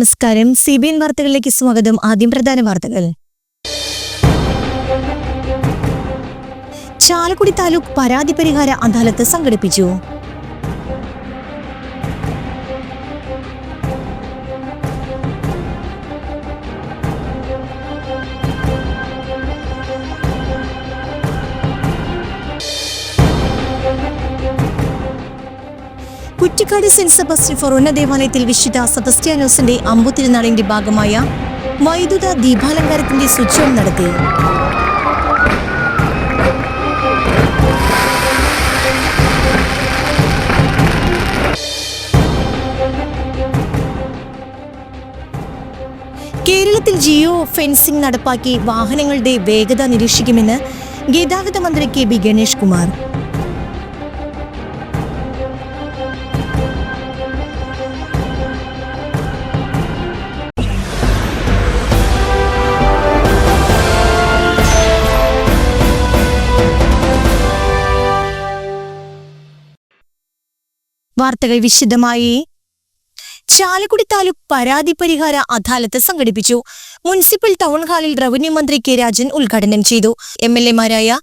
നമസ്കാരം. C B N വാർത്തകളിലേക്ക് സ്വാഗതം. ആദ്യം പ്രധാന വാർത്തകൾ. ചാലക്കുടി താലൂക്ക് പരാതി പരിഹാര അദാലത്ത് സംഘടിപ്പിച്ചു. കുറ്റിക്കാട് സെന്റ് സെബസ്റ്റ്യൻ ഫൊറോന ദേവാലയത്തിൽ വിശുദ്ധ സെബസ്റ്റ്യാനോസിന്റെ അമ്പുതിരുനാളിന്റെ ഭാഗമായ വൈദ്യുത ദീപാലങ്കാരത്തിന്റെ സ്വിച്ച് നടത്തി. കേരളത്തിൽ ജിയോ ഫെൻസിംഗ് നടപ്പാക്കി വാഹനങ്ങളുടെ വേഗത നിരീക്ഷിക്കുമെന്ന് ഗതാഗത മന്ത്രി കെ ബി ഗണേഷ് കുമാർ. വാർത്തകൾ വിശദമായി. ചാലക്കുടി താലൂക്ക് പരാതി പരിഹാര അദാലത്ത് സംഘടിപ്പിച്ചു. മുനിസിപ്പൽ ടൗൺ ഹാളിൽ റവന്യൂ മന്ത്രി കെ രാജൻ ഉദ്ഘാടനം ചെയ്തു. M L എമാരായ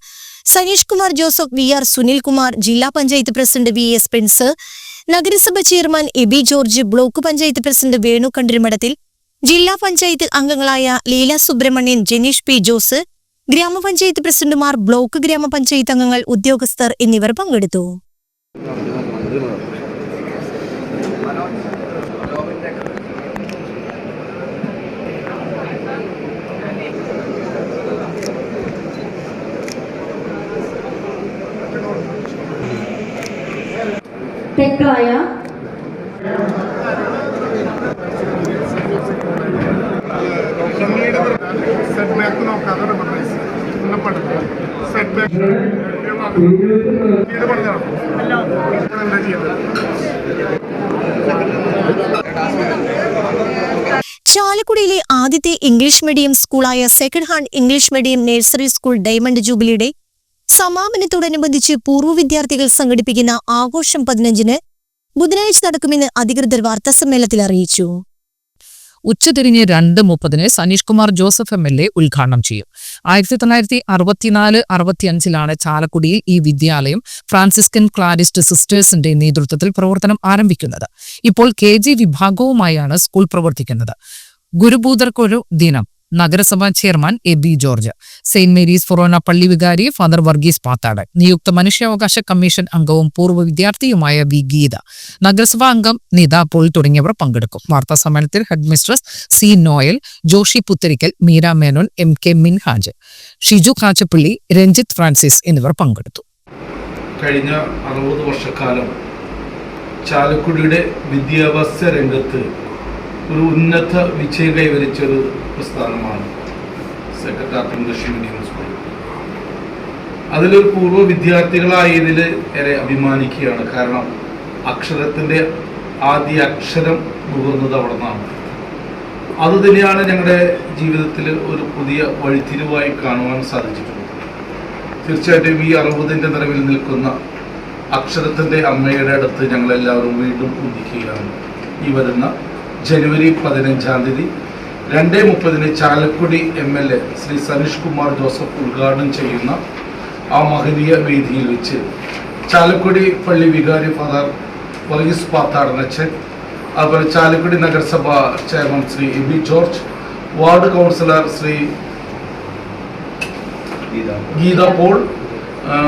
Sanish Kumar Joseph V R Sunilkumar ജില്ലാ panchayat president V S Prince നഗരസഭ chairman A B George block panchayat president Venu Kandirimadathil ജില്ലാ പഞ്ചായത്ത് അംഗങ്ങളായ ലീല സുബ്രഹ്മണ്യൻ ജനീഷ് പി ജോസ് ഗ്രാമപഞ്ചായത്ത് പ്രസിഡന്റുമാർ ബ്ലോക്ക് ഗ്രാമപഞ്ചായത്ത് അംഗങ്ങൾ ഉദ്യോഗസ്ഥർ എന്നിവർ പങ്കെടുത്തു തെക്കായ സെറ്റ് ബാക്ക് നോക്കാതെ സെറ്റ് ബാക്ക് ഇത് പറഞ്ഞോ എന്താ ചെയ്യുന്നത് ചാലക്കുടിയിലെ ആദ്യത്തെ English medium സ്കൂളായ second hand English medium nursery school diamond ജൂബിലിയുടെ സമാപനത്തോടനുബന്ധിച്ച് പൂർവ വിദ്യാർത്ഥികൾ സംഘടിപ്പിക്കുന്ന ആഘോഷം പതിനഞ്ചിന് ബുധനാഴ്ച നടക്കുമെന്ന് അധികൃതർ വാർത്താസമ്മേളനത്തിൽ അറിയിച്ചു. ഉച്ചതിരിഞ്ഞ് രണ്ട് മുപ്പതിന് Sanish Kumar Joseph M L A ഉദ്ഘാടനം ചെയ്യും. ആയിരത്തി തൊള്ളായിരത്തി അറുപത്തിനാല് അറുപത്തിയഞ്ചിലാണ് ചാലക്കുടിയിൽ ഈ വിദ്യാലയം ഫ്രാൻസിസ്കൻ ക്ലാരിസ്റ്റ് സിസ്റ്റേഴ്സിന്റെ നേതൃത്വത്തിൽ പ്രവർത്തനം ആരംഭിക്കുന്നത്. ഇപ്പോൾ കെ ജി വിഭാഗവുമായാണ് സ്കൂൾ പ്രവർത്തിക്കുന്നത്. ഗുരുഭൂതർക്കൊരു ദിനം. നഗരസഭാ chairman A B George. Saint Mary's forane പള്ളി വികാരി ഫാദർ വർഗീസ് പാത്താട്. നിയുക്ത മനുഷ്യാവകാശ കമ്മീഷൻ അംഗവും പൂർവ വിദ്യാർത്ഥിയുമായ വി ഗീത. നഗരസഭാ അംഗം നിത പോൾ തുടങ്ങിയവർ പങ്കെടുക്കും. വാർത്താ സമ്മേളനത്തിൽ head mistress C Noel Joshy Putharikkal Meera Menon M K Minhaj Shiju Kachappilly Ranjith Francis എന്നിവർ പങ്കെടുത്തു. കഴിഞ്ഞ അറുപത് വർഷക്കാലം ചാലക്കുടിയുടെ വിദ്യാഭ്യാസ രംഗത്ത് ഒരു ഉന്നത വിജയം കൈവരിച്ച ഒരു പ്രസ്ഥാനമാണ് സെക്രട്ടറി ഇംഗ്ലീഷ് മീഡിയം സ്കൂൾ അതിലൊരു പൂർവ വിദ്യാർത്ഥികളായതിൽ ഏറെ അഭിമാനിക്കുകയാണ്. കാരണം അക്ഷരത്തിന്റെ ആദ്യ അക്ഷരം നുകർന്നത് അവിടെ നിന്നാണ് അത് തന്നെയാണ് ഞങ്ങളുടെ ജീവിതത്തിൽ ഒരു പുതിയ വഴിത്തിരിവായി കാണുവാൻ സാധിച്ചിട്ടുള്ളത്. തീർച്ചയായിട്ടും ഈ അറുപതിന്റെ നിറവിൽ നിൽക്കുന്ന അക്ഷരത്തിന്റെ അമ്മയുടെ അടുത്ത് ഞങ്ങളെല്ലാവരും വീണ്ടും ഒന്നിക്കുകയാണ്. ഈ വരുന്ന ജനുവരി പതിനഞ്ചാം തീയതി രണ്ട് മുപ്പതിന് Chalakudy M L A Shri Sanish Kumar Joseph ഉദ്ഘാടനം ചെയ്യുന്ന ആ മഹനീയ വേദിയിൽ വെച്ച് ചാലക്കുടി പള്ളി വികാരി ഫാദർ വർഗീസ് പാത്താടനച്ചൻ അതുപോലെ ചാലക്കുടി നഗരസഭ chairman Shri A B George ward councillor Shri Geetha Paul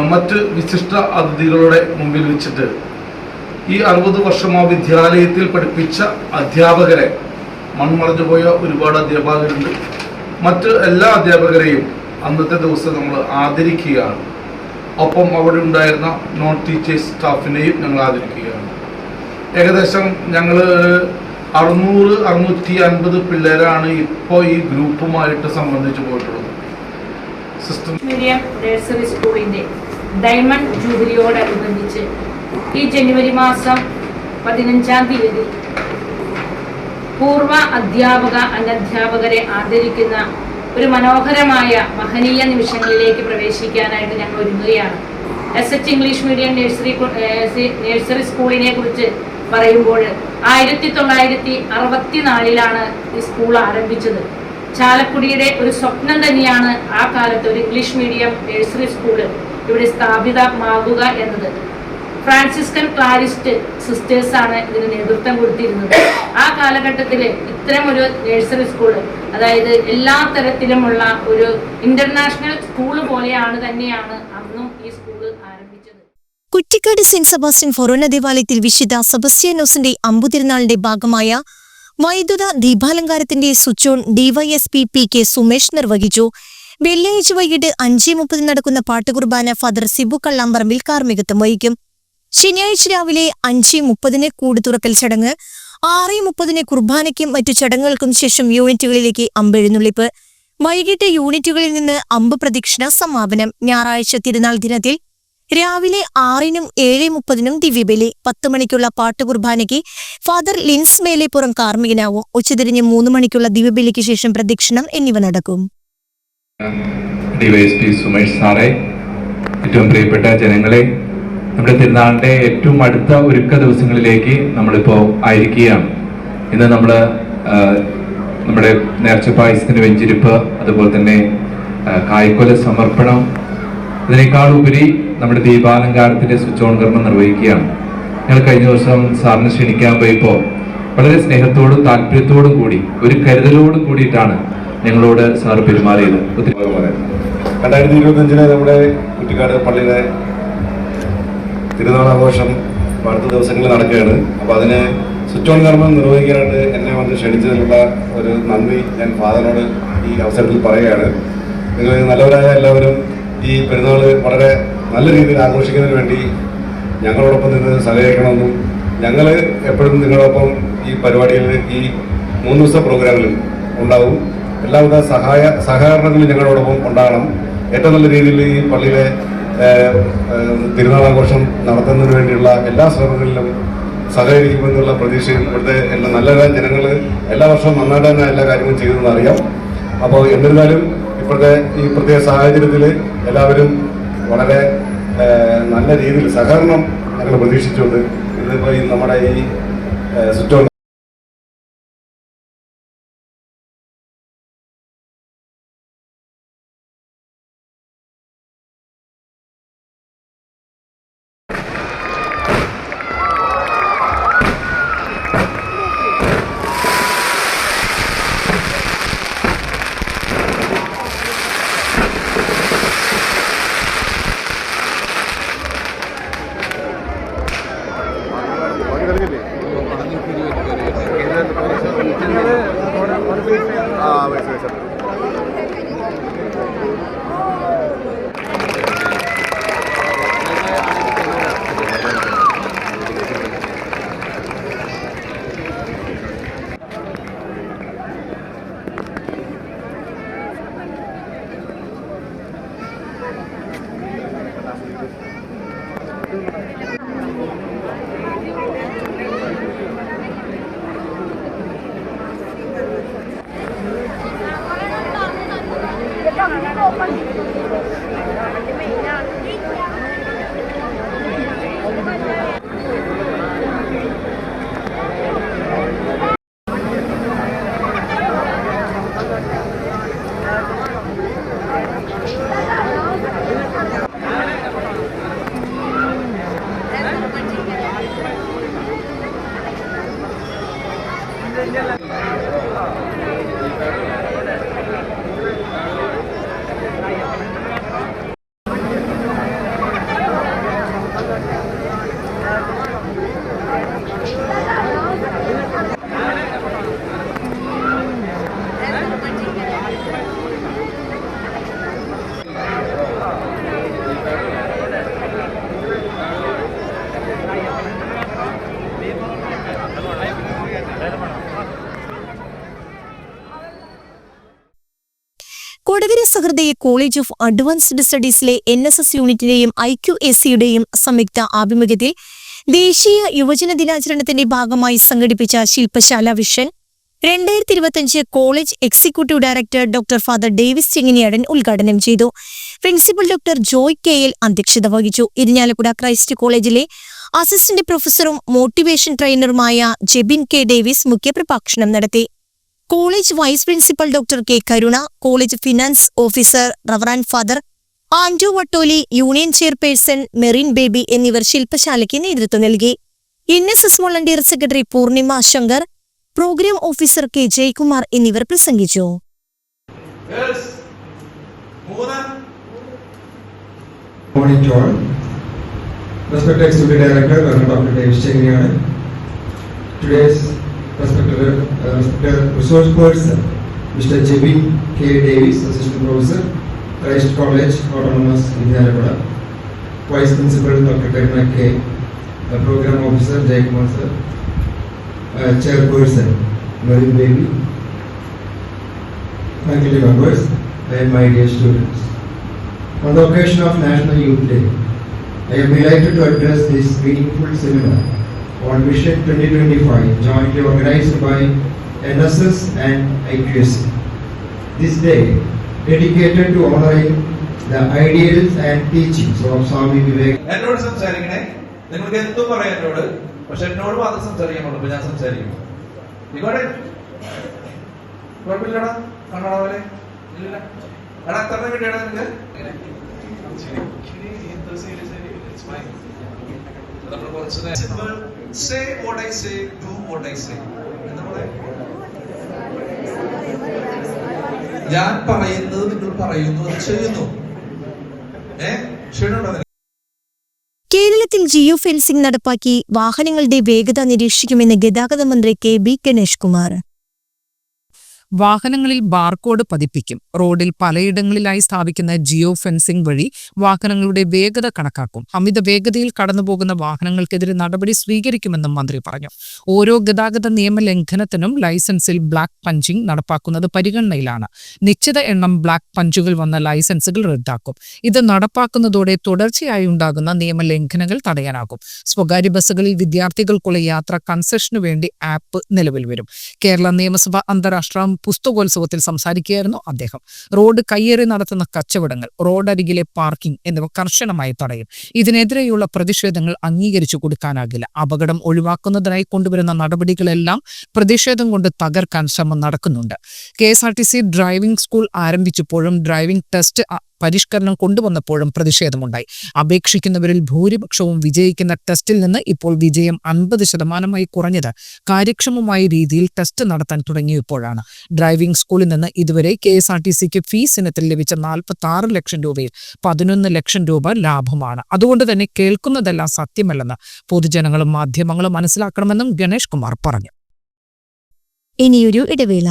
മറ്റ് വിശിഷ്ട അതിഥികളുടെ മുമ്പിൽ വെച്ചിട്ട് ഈ അറുപത് വർഷം ആ വിദ്യാലയത്തിൽ പഠിപ്പിച്ച അധ്യാപകരെ മൺമറഞ്ഞു പോയ ഒരുപാട് അധ്യാപകരുണ്ട്. മറ്റ് എല്ലാ അധ്യാപകരെയും അന്നത്തെ ദിവസം നമ്മൾ ആദരിക്കുകയാണ്. ഒപ്പം അവിടെ ഉണ്ടായിരുന്ന നോൺ ടീച്ചേഴ്സ് സ്റ്റാഫിനെയും ഞങ്ങൾ ആദരിക്കുകയാണ്. ഏകദേശം ഞങ്ങൾ അറുന്നൂറ് അറുന്നൂറ്റി അൻപത് പിള്ളേരാണ് ഇപ്പോൾ ഈ ഗ്രൂപ്പുമായിട്ട് സംബന്ധിച്ച് പോയിട്ടുള്ളത്. സിസ്റ്റം മീഡിയം നഴ്സറി സ്കൂളിന്റെ ഡയമണ്ട് ജൂബിലിയോടനുബന്ധിച്ച് ഈ ജനുവരി മാസം പതിനഞ്ചാം തീയതി പൂർവ അധ്യാപക അനധ്യാപകരെ ആദരിക്കുന്ന ഒരു മനോഹരമായ മഹനീയ നിമിഷങ്ങളിലേക്ക് പ്രവേശിക്കാനായിട്ട് ഞങ്ങൾ ഒരുങ്ങുകയാണ്. S H English medium nursery nursery സ്കൂളിനെ കുറിച്ച് പറയുമ്പോൾ ആയിരത്തി തൊള്ളായിരത്തി അറുപത്തിനാലിലാണ് ഈ സ്കൂൾ ആരംഭിച്ചത്. ചാലക്കുടിയുടെ ഒരു സ്വപ്നം തന്നെയാണ് ആ കാലത്ത് ഒരു ഇംഗ്ലീഷ് മീഡിയം നഴ്സറി സ്കൂൾ ഇവിടെ സ്ഥാപിതമാകുക എന്നത്. ഫ്രാൻസിസ്കൻ ക്ലാരിസ്റ്റ് സിസ്റ്റേഴ്സ് ആണ് ഇതിന് നേതൃത്വം കൊടുത്തിരുന്നത്. ആ കാലഘട്ടത്തിൽ ഇത്തരം ഒരു നഴ്സറി സ്കൂൾ അതായത് എല്ലാ തരത്തിലുമുള്ള ഒരു ഇന്റർനാഷണൽ സ്കൂൾ പോലെയാണ് തന്നെയാണ് അന്നും ഈ സ്കൂൾ ആരംഭിച്ചത്. കുറ്റിക്കാട് സെന്റ് സെബാസ്റ്റ്യൻ ഫൊറോന ദേവാലയത്തിൽ വിശുദ്ധ സെബസ്റ്റ്യാനോസിന്റെ അമ്പുതിരുനാളിന്റെ ഭാഗമായ വൈദ്യുത ദീപാലങ്കാരത്തിന്റെ switch on DYSP P K Sumesh നിർവഹിച്ചു. വെള്ളിയാഴ്ച വൈകിട്ട് അഞ്ചേ മുപ്പതിന് നടക്കുന്ന പാട്ടുകുർബാന ഫാദർ സിബു കള്ളാമ്പറമ്പിൽ കാർമ്മികത്വം വഹിക്കും. ശനിയാഴ്ച രാവിലെ അഞ്ച് മുപ്പതിന് കൂട് തുറക്കൽ ചടങ്ങ് ആറ് മുപ്പതിന് കുർബാനയ്ക്കും മറ്റു ചടങ്ങുകൾക്കും ശേഷം യൂണിറ്റുകളിലേക്ക് അമ്പെഴുന്നള്ളിപ്പ്. വൈകിട്ട് യൂണിറ്റുകളിൽ നിന്ന് അമ്പ് പ്രദക്ഷിണ സമാപനം ഞായറാഴ്ച തിരുനാൾ ദിനത്തിൽ രാവിലെ ആറിനും ഏഴ് മുപ്പതിനും ദിവ്യബലി. പത്ത് മണിക്കുള്ള പാട്ട് കുർബാനയ്ക്ക് ഫാദർ ലിൻസ് മേലെപ്പുറം കാർമ്മികനാവും. ഉച്ചതിരിഞ്ഞ് മൂന്ന് മണിക്കുള്ള ദിവ്യബലിക്ക് ശേഷം പ്രദക്ഷിണം എന്നിവ നടക്കും. ഡിവൈഎസ്പി സുമേഷ് സാറേ ഏറ്റവും പ്രിയപ്പെട്ട ജനങ്ങളെ നമ്മുടെ തിരുനാളിന്റെ ഏറ്റവും അടുത്ത ഒരുക്ക ദിവസങ്ങളിലേക്ക് നമ്മളിപ്പോൾ ആയിരിക്കുകയാണ്. ഇന്ന് നമ്മൾ നമ്മുടെ നേർച്ച പായസത്തിന്റെ വെഞ്ചിരിപ്പ് അതുപോലെ തന്നെ കായ്ക്കൊല സമർപ്പണം ഇതിനേക്കാൾ ഉപരി നമ്മുടെ ദീപാലങ്കാരത്തിന്റെ സ്വിച്ച് ഓൺ കർമ്മം നിർവഹിക്കുകയാണ്. ഞങ്ങൾ കഴിഞ്ഞ ദിവസം സാറിനെ ക്ഷണിക്കാൻ പോയപ്പോൾ വളരെ സ്നേഹത്തോടും താല്പര്യത്തോടും കൂടി ഒരു കരുതലോടും കൂടിയിട്ടാണ് ഞങ്ങളോട് സാർ പെരുമാറിയത്. രണ്ടായിരത്തി ഇരുപത്തഞ്ചിന് നമ്മുടെ കുറ്റിക്കാട് പള്ളിയുടെ തിരുനാളാഘോഷം അടുത്ത ദിവസങ്ങളിൽ നടക്കുകയാണ്. അപ്പോൾ അതിനെ സ്വിച്ച് ഓൺ കർമ്മം നിർവഹിക്കാനായിട്ട് എന്നെ വന്ന് ക്ഷണിച്ചതിലുള്ള ഒരു നന്ദി ഞാൻ ഫാദറിനോട് ഈ അവസരത്തിൽ പറയുകയാണ്. നിങ്ങൾ നല്ലവരായ എല്ലാവരും ഈ പെരുന്നാൾ വളരെ നല്ല രീതിയിൽ ആഘോഷിക്കുന്നതിന് വേണ്ടി ഞങ്ങളോടൊപ്പം നിന്ന് സഹകരിക്കണമെന്നും ഞങ്ങൾ എപ്പോഴും നിങ്ങളോടൊപ്പം ഈ പരിപാടിയിൽ ഈ മൂന്ന് ദിവസത്തെ പ്രോഗ്രാമിൽ ഉണ്ടാവും. എല്ലാവിധ സഹായ സഹകരണങ്ങളും ഞങ്ങളോടൊപ്പം ഉണ്ടാകണം. ഏറ്റവും നല്ല രീതിയിൽ ഈ പള്ളിയിലെ തിരുനാളാഘോഷം നടത്തുന്നതിന് വേണ്ടിയുള്ള എല്ലാ ശ്രമങ്ങളിലും സഹകരിക്കുമെന്നുള്ള പ്രതീക്ഷയും ഇവിടുത്തെ എല്ലാ നല്ല ജനങ്ങൾ എല്ലാ വർഷവും നന്നായിട്ട് തന്നെ എല്ലാ കാര്യങ്ങളും ചെയ്തെന്ന് അറിയാം. അപ്പോൾ എന്നിരുന്നാലും ഇപ്പോഴത്തെ ഈ പ്രത്യേക സാഹചര്യത്തിൽ എല്ലാവരും വളരെ നല്ല രീതിയിൽ സഹകരണം ഞങ്ങൾ പ്രതീക്ഷിച്ചുകൊണ്ട് ഇന്നിപ്പോൾ ഈ നമ്മുടെ ഈ switch Sahrudaya college of advanced സ്റ്റഡീസിലെ N S S യൂണിറ്റിന്റെയും ഐ ക്യു എസ് സിയുടെയും സംയുക്ത ആഭിമുഖ്യത്തിൽ ദേശീയ യുവജന ദിനാചരണത്തിന്റെ ഭാഗമായി സംഘടിപ്പിച്ച ശില്പശാല വിഷൻ രണ്ടായിരത്തി ഇരുപത്തിയഞ്ച് college executive director doctor father Davis Chenginiyadan ഉദ്ഘാടനം ചെയ്തു. Principal doctor Joy K L അധ്യക്ഷത വഹിച്ചു. ഇരിഞ്ഞാലക്കുട ക്രൈസ്റ്റ് കോളേജിലെ അസിസ്റ്റന്റ് പ്രൊഫസറും മോട്ടിവേഷൻ ട്രെയിനറുമായ ജെബിൻ കെ ഡേവിസ് മുഖ്യപ്രഭാഷണം നടത്തി. College vice principal doctor K Karuna college finance officer reverend father Andrew Vattoli union chairperson Merin Baby എന്നിവർ ശില്പശാലയ്ക്ക് നേതൃത്വം നൽകി N S S volunteer secretary Poornima Shankar programme officer K Jayakumar എന്നിവർ പ്രസംഗിച്ചു. Respected Executive Director, Dr. Dave Chengriയാണ്. Today's respected, uh, respected resource person, Mr. Jebin K. Davis, Assistant Professor, Christ College, Autonomous, Vidyalagada. Vice Principal, Dr. Karima K. uh, Program Officer, Jayakumar Sir. Uh, Chairperson, Marin Baby. Faculty members, and my dear students. On the occasion of National Youth Day, I am delighted to address this meaningful seminar on Vision 2025 jointly organized by NSS and IQS. This day dedicated to honoring the ideals and teachings of Swami Vivekananda. എന്നോട് സംസാരിക്കണേ. നിങ്ങൾക്ക് എന്തും പറയാം എന്നോട് പക്ഷെ എന്നോട് മാത്രം സംസാരിക്കാൻ പറ്റും ഞാൻ സംസാരിക്കും. ഇങ്ങോട്ടെ കുഴപ്പമില്ലടാ കണ്ണട പോലെ ഇല്ല എടാ എത്ര കിട്ടിയടാ നിനക്ക്? നമ്മൾ കുറച്ച് simple say what I say do what I say എന്താ പറയാ ഞാൻ പറയുന്നത് നിങ്ങൾ പറയുന്നു അത് ചെയ്യുന്നു. ഏ? ക്ഷീണുണ്ടോ കേരളത്തിൽ ജിയോ ഫെൻസിംഗ് നടപ്പാക്കി വാഹനങ്ങളുടെ വേഗത നിരീക്ഷിക്കുമെന്ന് ഗതാഗത മന്ത്രി കെ ബി ഗണേഷ് കുമാർ വാഹനങ്ങളിൽ ബാർകോഡ് പതിപ്പിക്കും. റോഡിൽ പലയിടങ്ങളിലായി സ്ഥാപിക്കുന്ന ജിയോ ഫെൻസിംഗ് വഴി വാഹനങ്ങളുടെ വേഗത കണക്കാക്കും. അമിത വേഗതയിൽ കടന്നുപോകുന്ന വാഹനങ്ങൾക്കെതിരെ നടപടി സ്വീകരിക്കുമെന്നും മന്ത്രി പറഞ്ഞു. ഓരോ ഗതാഗത നിയമ ലംഘനത്തിനും ലൈസൻസിൽ ബ്ലാക്ക് പഞ്ചിംഗ് നടപ്പാക്കുന്നത് പരിഗണനയിലാണ്. നിശ്ചിത എണ്ണം ബ്ലാക്ക് പഞ്ചുകൾ വന്ന ലൈസൻസുകൾ റദ്ദാക്കും. ഇത് നടപ്പാക്കുന്നതോടെ തുടർച്ചയായി ഉണ്ടാകുന്ന നിയമ ലംഘനങ്ങൾ തടയാനാകും. സ്വകാര്യ ബസ്സുകളിൽ വിദ്യാർത്ഥികൾക്കുള്ള യാത്ര കൺസെഷനു വേണ്ടി ആപ്പ് നിലവിൽ വരും. കേരള നിയമസഭ അന്താരാഷ്ട്ര പുസ്തകോത്സവത്തിൽ സംസാരിക്കുകയായിരുന്നു അദ്ദേഹം. റോഡ് കയ്യേറി നടത്തുന്ന കച്ചവടങ്ങൾ റോഡരികിലെ പാർക്കിംഗ് എന്നിവ കർശനമായി തടയും. ഇതിനെതിരെയുള്ള പ്രതിഷേധങ്ങൾ അംഗീകരിച്ചു കൊടുക്കാനാകില്ല. അപകടം ഒഴിവാക്കുന്നതിനായി കൊണ്ടുവരുന്ന നടപടികളെല്ലാം പ്രതിഷേധം കൊണ്ട് തകർക്കാൻ ശ്രമം നടക്കുന്നുണ്ട്. K S R T C driving school ആരംഭിച്ചപ്പോഴും driving test പരിഷ്കരണം കൊണ്ടുവന്നപ്പോഴും പ്രതിഷേധമുണ്ടായി. അപേക്ഷിക്കുന്നവരിൽ ഭൂരിപക്ഷവും വിജയിക്കുന്ന ടെസ്റ്റിൽ നിന്ന് ഇപ്പോൾ വിജയം അൻപത് ശതമാനമായി കുറഞ്ഞത് കാര്യക്ഷമമായ രീതിയിൽ ടെസ്റ്റ് നടത്താൻ തുടങ്ങിയപ്പോഴാണ്. ഡ്രൈവിംഗ് സ്കൂളിൽ നിന്ന് ഇതുവരെ കെ എസ് ആർ ടി സിക്ക് ഫീസ് ഇനത്തിൽ ലഭിച്ച നാൽപ്പത്തി ആറ് ലക്ഷം രൂപയിൽ പതിനൊന്ന് ലക്ഷം രൂപ ലാഭമാണ്. അതുകൊണ്ട് തന്നെ കേൾക്കുന്നതെല്ലാം സത്യമല്ലെന്ന് പൊതുജനങ്ങളും മാധ്യമങ്ങളും മനസ്സിലാക്കണമെന്നും ഗണേഷ് കുമാർ പറഞ്ഞു. ഇനിയൊരു ഇടവേള.